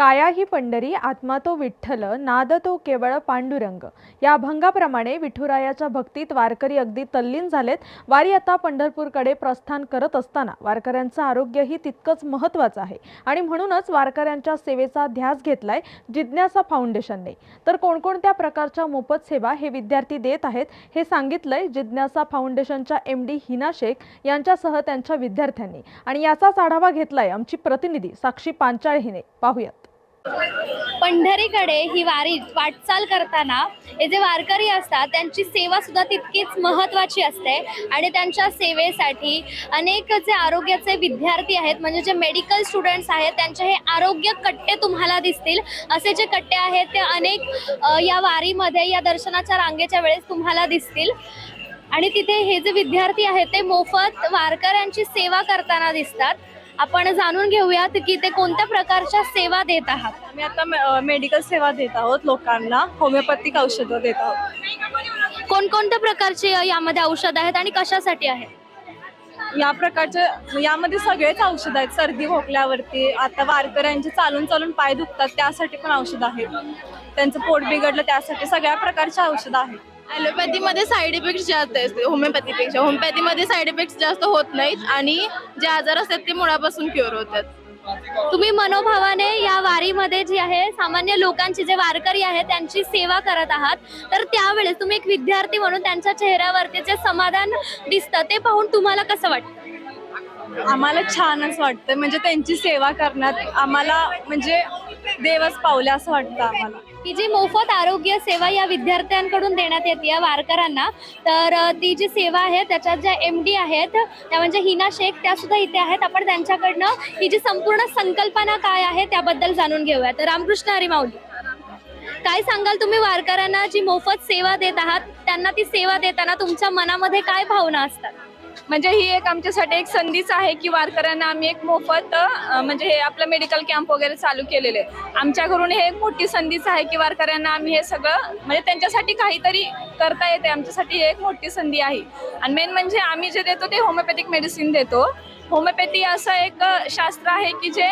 काया ही पंढरी आत्मा तो विठ्ठल नाद तो केवळ पांडुरंग. या अभंगाप्रमाणे विठुरायाच्या भक्तीत वारकरी अगदी तल्लीन झालेत. वारी आता पंढरपूरकडे प्रस्थान करत असताना वारकऱ्यांचं आरोग्यही तितकंच महत्त्वाचं आहे. आणि म्हणूनच वारकऱ्यांच्या सेवेचा ध्यास घेतलाय जिज्ञासा फाउंडेशनने. तर कोणकोणत्या प्रकारच्या मोफत सेवा हे विद्यार्थी देत आहेत हे सांगितलंय जिज्ञासा फाउंडेशनच्या एम डी हिना शेख यांच्यासह त्यांच्या विद्यार्थ्यांनी. आणि याचाच आढावा घेतलाय आमची प्रतिनिधी साक्षी पांचाळ हिने पाहूयात. पंढरीकडे ही वारी वाटचाल करताना हे जे वारकरी असतात त्यांची सेवा सुद्धा तितकीच महत्त्वाची असते. आणि त्यांच्या सेवेसाठी अनेक जे आरोग्याचे विद्यार्थी आहेत म्हणजे जे मेडिकल स्टुडंट्स आहेत त्यांचे हे आरोग्य कट्टे तुम्हाला दिसतील. असे जे कट्टे आहेत ते अनेक या वारीमध्ये या दर्शनाच्या रांगेच्या वेळेस तुम्हाला दिसतील. आणि तिथे हे जे विद्यार्थी आहेत ते मोफत वारकऱ्यांची सेवा करताना दिसतात. आपण जाणून घेऊयात की ते कोणत्या प्रकारच्या सेवा देत आहात? आम्ही आता मेडिकल सेवा देत आहोत लोकांना होमिओपॅथिक औषधं देत आहोत. कोणकोणत्या प्रकारचे यामध्ये औषध आहेत आणि कशासाठी आहेत? या प्रकारचे यामध्ये सगळेच औषधं आहेत. सर्दी खोकल्यावरती आता वारकऱ्यांचे चालून चालून पाय दुखतात त्यासाठी पण औषध आहेत. त्यांचं पोट बिघडलं त्यासाठी सगळ्या प्रकारचे औषधं आहेत. ॲलोपॅथीमध्ये साईड इफेक्ट्स जास्त असते होमिओपॅथीपेक्षा. होमिओपॅथीमध्ये साईड इफेक्ट्स जास्त होत नाहीत आणि जे आजार असतात ते मुळापासून क्युअर होतात. तुम्ही मनोभावाने या वारीमध्ये जी आहे सामान्य लोकांची जे वारकरी आहेत त्यांची सेवा करत आहात. तर त्यावेळेस तुम्ही एक विद्यार्थी म्हणून त्यांच्या चेहऱ्यावरती जे समाधान दिसतं ते पाहून तुम्हाला कसं वाटतं? आम्हाला छानच वाटतं म्हणजे त्यांची सेवा करण्यात आम्हाला म्हणजे देवच पावले असं वाटतं आम्हाला. की जी मोफत आरोग्य सेवा या विद्यार्थ्यांकडून देण्यात येते या वारकऱ्यांना. तर ती जी सेवा आहे त्याच्यात ज्या एम डी आहेत त्या म्हणजे हिना शेख त्या सुद्धा इथे आहेत. आपण त्यांच्याकडनं ही जी संपूर्ण संकल्पना काय आहे त्याबद्दल जाणून घेऊया. तर रामकृष्ण हरी माऊली काय सांगाल तुम्ही वारकऱ्यांना जी मोफत सेवा देत आहात? त्यांना ती सेवा देताना तुमच्या मनामध्ये काय भावना असतात? म्हणजे ही एक आमच्यासाठी एक संधीच आहे की वारकऱ्यांना आम्ही एक मोफत म्हणजे हे आपलं मेडिकल कॅम्प वगैरे चालू केलेले आहे. आमच्या घरून हे एक मोठी संधीच आहे की वारकऱ्यांना आम्ही हे सगळं म्हणजे त्यांच्यासाठी काहीतरी करता येते. आमच्यासाठी ही एक मोठी संधी आहे. आणि मेन म्हणजे आम्ही जे देतो ते होमिओपॅथिक मेडिसिन देतो. होमिओपॅथी असं एक शास्त्र आहे की जे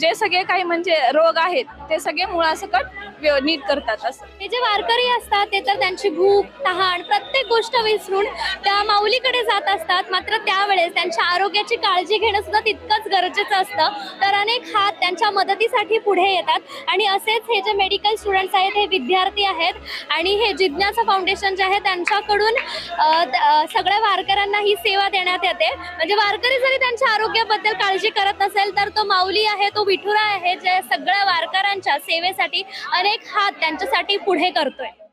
जे सगळे काही म्हणजे रोग आहेत ते सगळे मुळासकट व्य- नीट करतात असं. हे जे वारकरी असतात ते तर त्यांची भूक तहान प्रत्येक गोष्ट विसरून त्या माऊलीकडे जात असतात. मात्र त्यावेळेस त्यांच्या आरोग्याची काळजी घेणं सुद्धा तितकंच गरजेचं असतं. तर अनेक हात त्यांच्या मदतीसाठी पुढे येतात. आणि असेच हे जे मेडिकल स्टुडंट्स आहेत हे विद्यार्थी आहेत. आणि हे जिज्ञासा फाउंडेशन जे आहे त्यांच्याकडून सगळ्या वारकऱ्यांना ही सेवा देण्यात येते. म्हणजे वारकरी जरी त्यांच्या आरोग्याबद्दल काळजी करत नसेल तर तो माऊली आहे तो विठुरा आहे जे सगळ्या वारकऱ्यांच्या सेवेसाठी अनेक हात त्यांच्यासाठी पुढे करतोय.